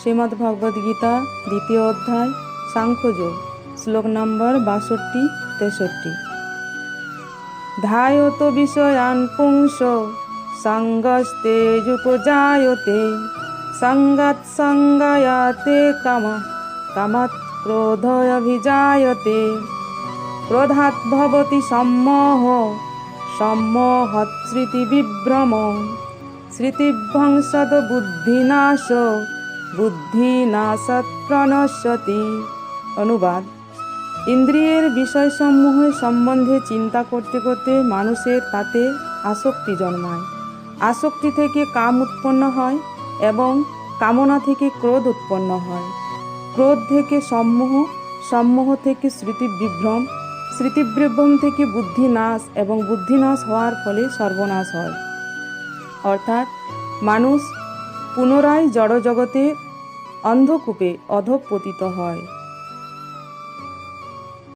কৃষ্ণ শ্রীমদ্ ভগবদ গীতা, দ্বিতীয় অধ্যায়, সাংখ্যযোগ, শ্লোক নম্বর বাষট্টি, তেষট্টি। ধায়ত বিষয়ান পুংস, সঙ্গস্তে যুপজায়তে সঙ্গাত সঙ্গায়াতে কামা কামাত ক্রোধয়ভিজায়তে ক্রোধাৎ ভবতি সম্মোহ, সম্মোহৎ স্মৃতিবিভ্রম স্মৃতিভ্রংসদ বুদ্ধিনাশ বুদ্ধিনাশাৎ প্রণশ্যতি অনুবাদ। ইন্দ্রিয়ের বিষয়সমূহের সম্বন্ধে চিন্তা করতে করতে মানুষের তাতে আসক্তি জন্মায়। আসক্তি থেকে কাম উৎপন্ন হয় এবং কামনা থেকে ক্রোধ উৎপন্ন হয়। ক্রোধ থেকে সম্মোহ সম্মোহ থেকে স্মৃতিবিভ্রম স্মৃতিবিভ্রম থেকে বুদ্ধিনাশ এবং বুদ্ধিনাশ হওয়ার ফলে সর্বনাশ হয়। অর্থাৎ মানুষ পুনরায় জড়জগতে অন্ধকূপে অধঃপতিত হয়।